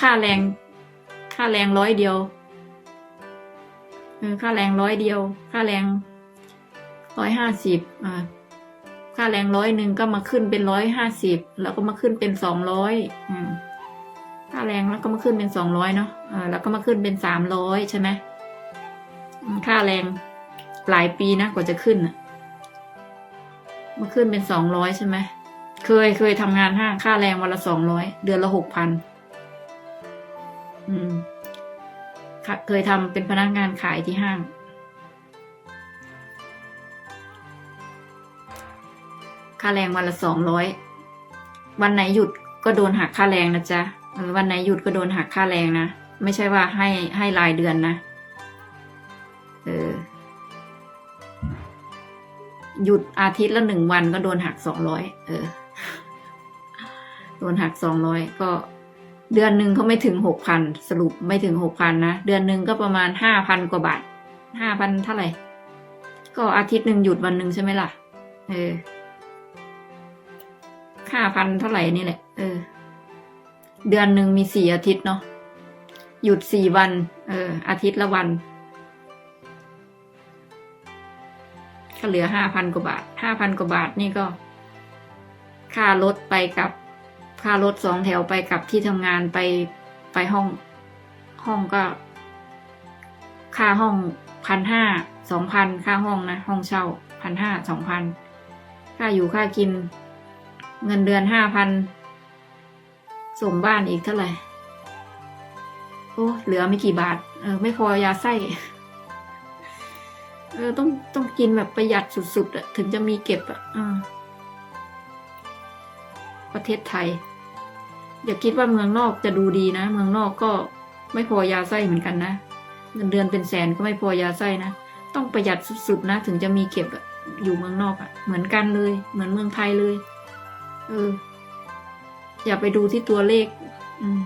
ค่าแรง ค่าแรงร้อยเดียวเออค่าแรงร้อยเดียว ค่าแรงร้อยห้าสิบอ่าค่าแรงร้อยหนึ่งก็มาขึ้นเป็นร้อยห้าสิบแล้วก็มาขึ้นเป็นสองร้อยค่าแรงแล้วก็มาขึ้นเป็นสองร้อยเนาะอ่าแล้วก็มาขึ้นเป็นสามร้อยใช่ไหมค่าแรงหลายปีนะกว่าจะขึ้นมาขึ้นเป็นสองร้อยใช่ไหมเคยเคยทำงานห้างค่าแรงวันละสองร้อยเดือนละหกพัน อืมคเคยทำเป็นพนักงานขายที่ห้าง ค่าแรงวันละสองร้อย วันไหนหยุดก็โดนหักค่าแรงนะจ๊ะวันไหนหยุดก็โดนหักค่าแรงนะ ไม่ใช่ว่าให้ให้รายเดือนนะ เออ หยุดอาทิตย์ละหนึ่งวันก็โดนหักสองร้อย เออ โดนหักสองร้อยก็ เดือนหนึ่งเขาไม่ถึงหกพันสรุปไม่ถึงหกพันนะ เดือนหนึ่งก็ประมาณห้าพันกว่าบาทห้าพันเท่าไหร่ ก็อาทิตย์หนึ่งหยุดวันหนึ่งใช่ไหมล่ะ เออห้าพันเท่าไหร่นี่แหละ เออ เดือนหนึ่งมีสี่อาทิตย์เนาะหยุดสี่วัน เออ อาทิตย์ละวันก็เหลือห้าพันกว่าบาทห้าพันกว่าบาทนี่ก็ ค่ารถไปกับ ค่ารถสองแถวไปกับที่ทำงานไปไปห้อง ห้องก็ ค่าห้องพันห้าสองพันค่าห้องนะ ห้องเช่าพันห้าสองพันค่าอยู่ค่ากิน เงินเดือนห้าพันส่งบ้านอีกเท่าไหร่โอ้เหลือไม่กี่บาท เออ ไม่พอยาไส้ เออ ต้องต้องกินแบบประหยัดสุดๆอะถึงจะมีเก็บอะอ่าประเทศไทย อย่าคิดว่าเมืองนอกจะดูดีนะ เมืองนอกก็ไม่พอยาไส้เหมือนกันนะเงินเดือนเป็นแสนก็ไม่พอยาไส้นะต้องประหยัดสุดๆนะถึงจะมีเก็บอยู่เมืองนอกอะเหมือนกันเลย เหมือนเมืองไทยเลย เออ อย่าไปดูที่ตัวเลข อืม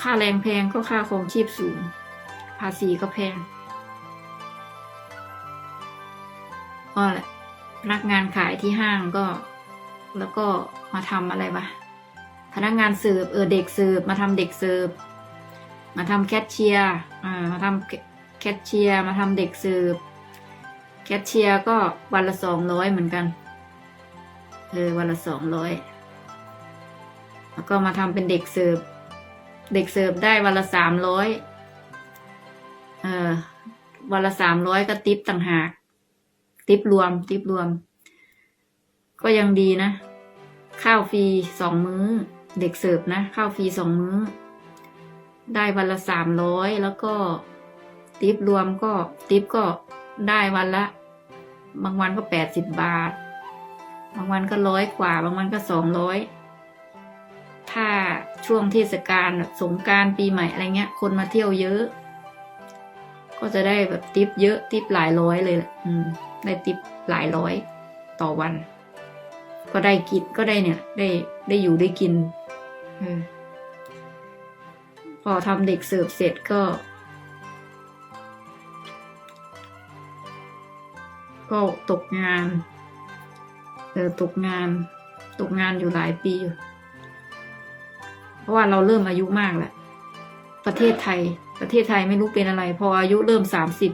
ค่าแรงแพงก็ค่าครองชีพสูง ภาษีก็แพงก็แหละพนักงานขายที่ห้างก็ แล้วก็มาทำอะไรวะพนักงานเสิร์ฟเออเด็กเสิร์ฟมาทำเด็กเสิร์ฟมาทำแคชเชียร์อ่ามาทำแคชเชียร์มาทำเด็กเสิร์ฟแคชเชียร์ก็วันละสองร้อยเหมือนกันเออวันละสองร้อยแล้วก็มาทำเป็นเด็กเสิร์ฟเด็กเสิร์ฟได้วันละสามร้อยเออวันละสามร้อยก็ติปต่างหาก ติปรวม ติปรวม ก็ยังดีนะ ข้าวฟรีสองมื้อ เด็กเสิร์ฟนะ ข้าวฟรีสองมื้อ ได้วันละสามร้อยแล้วก็ติปรวมก็ติปก็ได้วันละ บางวันก็แปดสิบบาท บางวันก็ร้อยกว่า บางวันก็สองร้อยถ้าช่วงเทศกาลสงการปีใหม่อะไรเงี้ย คนมาเที่ยวเยอะ ก็จะได้แบบติปเยอะติปหลายร้อยเลยแหละอืมได้ติปหลายร้อยต่อวัน ก็ได้กินก็ได้เนี่ย ได้ได้อยู่ได้กินเออพอทำเด็กเสิร์ฟเสร็จก็ ก็ตกงานเออตกงาน ตกงานอยู่หลายปีอยู่เพราะว่าเราเริ่มอายุมากแล้วประเทศไทย ประเทศไทยไม่รู้เป็นอะไร พออายุเริ่มสามสิบ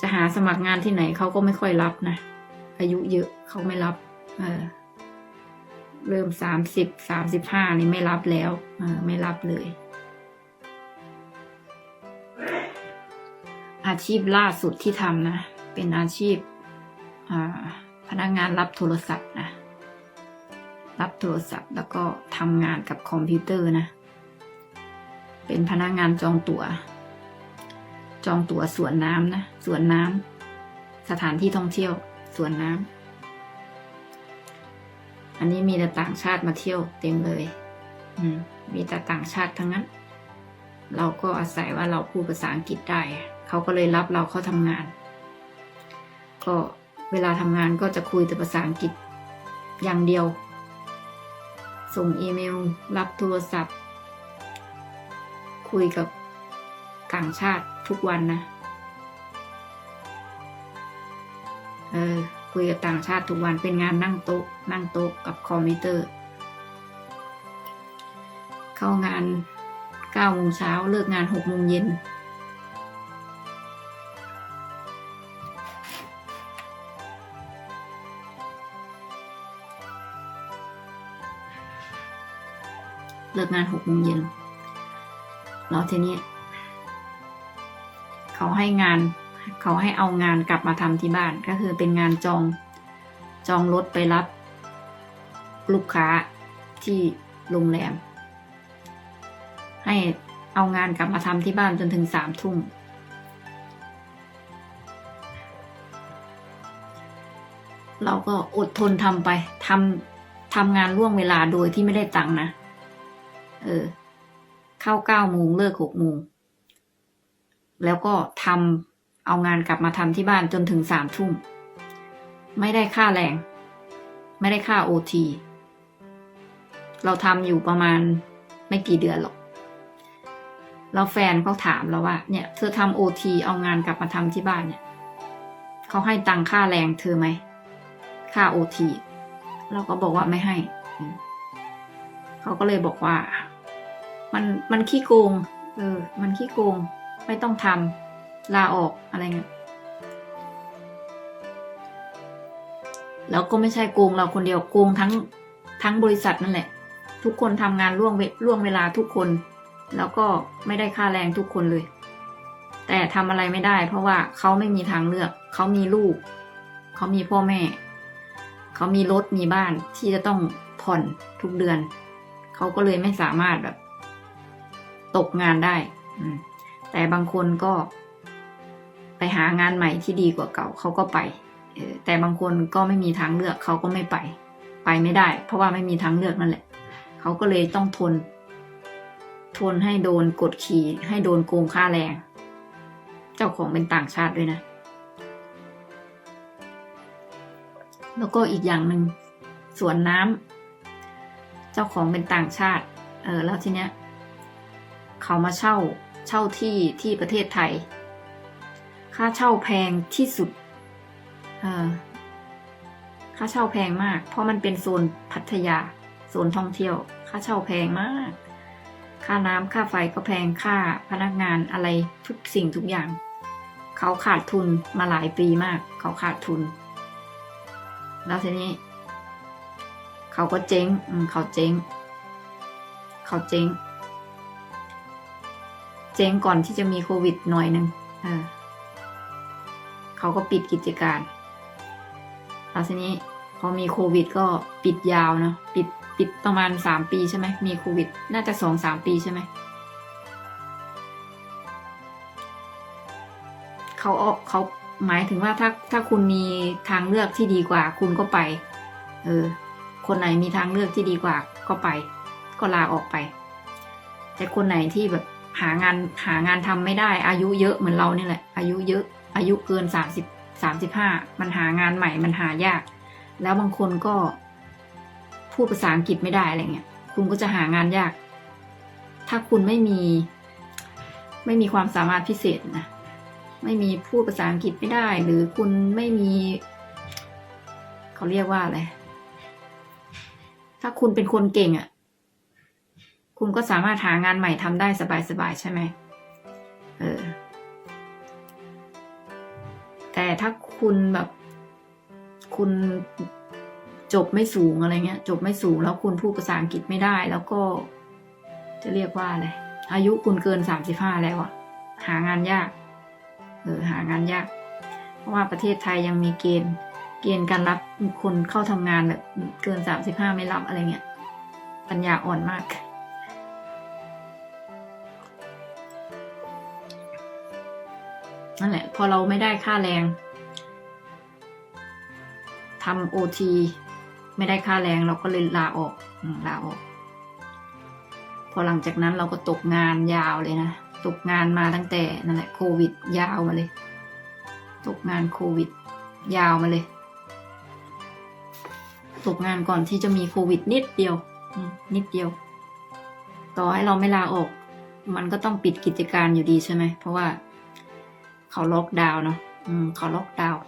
จะหาสมัครงานที่ไหนเขาก็ไม่ค่อยรับนะ อายุเยอะเขาไม่รับเออเริ่มสามสิบสามสิบห้านี่ไม่รับแล้วเออไม่รับเลย อาชีพล่าสุดที่ทำนะ เป็นอาชีพพนักงานรับโทรศัพท์นะรับโทรศัพท์แล้วก็ทำงานกับคอมพิวเตอร์นะ เป็นพนักงานจองตั๋ว จองตั๋วสวนน้ำนะสวนน้ำสถานที่ท่องเที่ยว สวนน้ำอันนี้มีแต่ต่างชาติมาเที่ยวเต็มเลย อืม มีแต่ต่างชาติทั้งนั้น เราก็อาศัยว่าเราพูดภาษาอังกฤษได้ เขาก็เลยรับเราเข้าทำงาน ก็เวลาทำงานก็จะคุยแต่ภาษาอังกฤษอย่างเดียว ส่งอีเมล รับโทรศัพท์ คุยกับต่างชาติทุกวันนะ ออคุยกับต่างชาติทุกวันเป็นงานนั่งโต๊ะ นั่งโต๊ะกับคอมพิวเตอร์ เข้างานเก้าโมงเช้าเลิกงานหกโมงเย็นเลิกงานหกโมงเย็นแล้วทีนี้ เขาให้งาน เขาให้เอางานกลับมาทำที่บ้านก็คือเป็นงานจองจองรถไปรับ ลูกค้าที่โรงแรม ให้เอางานกลับมาทำที่บ้านจนถึงสามทุ่มเราก็อดทนทำไปทำทำงานล่วงเวลาโดยที่ไม่ได้ตังค์นะ เออ เข้าเก้าโมงเลิกหกโมง แล้วก็ทำ เอางานกลับมาทำที่บ้านจนถึงสามทุ่ม ไม่ได้ค่าแรง ไม่ได้ค่าโอทีเราทำอยู่ประมาณไม่กี่เดือนหรอกแล้วแฟนเขาถามเราว่า เนี่ยเธอทำโอทีเอางานกลับมาทำที่บ้านเนี่ยเขาให้ตังค่าแรงเธอไหม ค่าโอทีเราก็บอกว่าไม่ให้ เขาก็เลยบอกว่า มันมันขี้โกง เออ มันขี้โกง ไม่ต้องทำ ลาออกอะไรเงี้ยแล้วก็ไม่ใช่โกงเราคนเดียวโกงทั้งทั้งบริษัทนั่นแหละ ทุกคนทำงานล่วงเวล่วงเวลาทุกคน แล้วก็ไม่ได้ค่าแรงทุกคนเลย แต่ทำอะไรไม่ได้ เพราะว่าเขาไม่มีทางเลือก เขามีลูก เขามีพ่อแม่ เขามีรถมีบ้านที่จะต้องผ่อนทุกเดือน เขาก็เลยไม่สามารถแบบ ตกงานได้แต่บางคนก็ ไปหางานใหม่ที่ดีกว่าเก่าเขาก็ไป แต่บางคนก็ไม่มีทางเลือกเขาก็ไม่ไป ไปไม่ได้ เพราะว่าไม่มีทางเลือกนั่นแหละ เขาก็เลยต้องทน ทนให้โดนกดขี่ให้โดนโกงค่าแรง เจ้าของเป็นต่างชาติด้วยนะ แล้วก็อีกอย่างหนึ่งสวนน้ำเจ้าของเป็นต่างชาติ เออแล้วทีเนี้ยเขามาเช่าเช่าที่ที่ประเทศไทย ค่าเช่าแพงที่สุดค่าเช่าแพงมาก เพราะมันเป็นโซนพัทยา โซนท่องเที่ยว ค่าเช่าแพงมาก ค่าน้ำค่าไฟก็แพง ค่าพนักงานอะไรทุกสิ่งทุกอย่าง เขาขาดทุนมาหลายปีมาก เขาขาดทุน แล้วทีนี้ เขาก็เจ๊งเขาเจ๊ง เขาเจ๊ง เจ๊งก่อนที่จะมีโควิดหน่อยหนึ่งเออ เขาก็ปิดกิจการแล้วทีนี้พอมีโควิดก็ปิดยาวเนาะปิดปิดประมาณสามปีใช่ไหมมีโควิด น่าจะสองสามปีใช่ไหมเขาออกเขาหมายถึงว่าถ้าถ้าคุณมีทางเลือกที่ดีกว่า คุณก็ไป เออ คนไหนมีทางเลือกที่ดีกว่า ก็ไป ก็ลาออกไป แต่คนไหนที่แบบหางานหางานทำไม่ได้ อายุเยอะเหมือนเราเนี่ยแหละ อายุเยอะ อายุเกินสามสิบสามสิบห้ามันหางานใหม่มันหายาก แล้วบางคนก็พูดภาษาอังกฤษไม่ได้อะไรเงี้ยคุณก็จะหางานยาก ถ้าคุณไม่มี ไม่มีความสามารถพิเศษนะไม่มีพูดภาษาอังกฤษไม่ได้ หรือคุณไม่มี เขาเรียกว่าอะไรถ้าคุณเป็นคนเก่งอะ่ะ คุณก็สามารถหางานใหม่ทำได้สบายๆใช่ไหมเออ แต่ถ้าคุณแบบ คุณจบไม่สูงอะไรเงี้ย จบไม่สูงแล้วคุณพูดภาษาอังกฤษไม่ได้ แล้วก็ จะเรียกว่าอะไรอายุคุณเกินสามสิบห้าแล้วอะหางานยากเออหางานยาก เพราะว่าประเทศไทยยังมีเกณฑ์ เกณฑ์การรับคนเข้าทำงานแบบเกินสามสิบห้าไม่รับอะไรเงี้ยปัญญาอ่อนมาก นั่นแหละ พอเราไม่ได้ค่าแรงทำโอทีไม่ได้ค่าแรงเราก็เลยลาออกลาออก พอหลังจากนั้นเราก็ตกงานยาวเลยนะ ตกงานมาตั้งแต่นั่นแหละโควิด ยาวมาเลย ตกงานโควิด ยาวมาเลย ตกงานก่อนที่จะมีโควิดนิดเดียวนิดเดียว ต่อให้เราไม่ลาออก มันก็ต้องปิดกิจการอยู่ดีใช่ไหมเพราะว่า เขาล็อกดาวน์เนาะอืมเขาล็อกดาวน์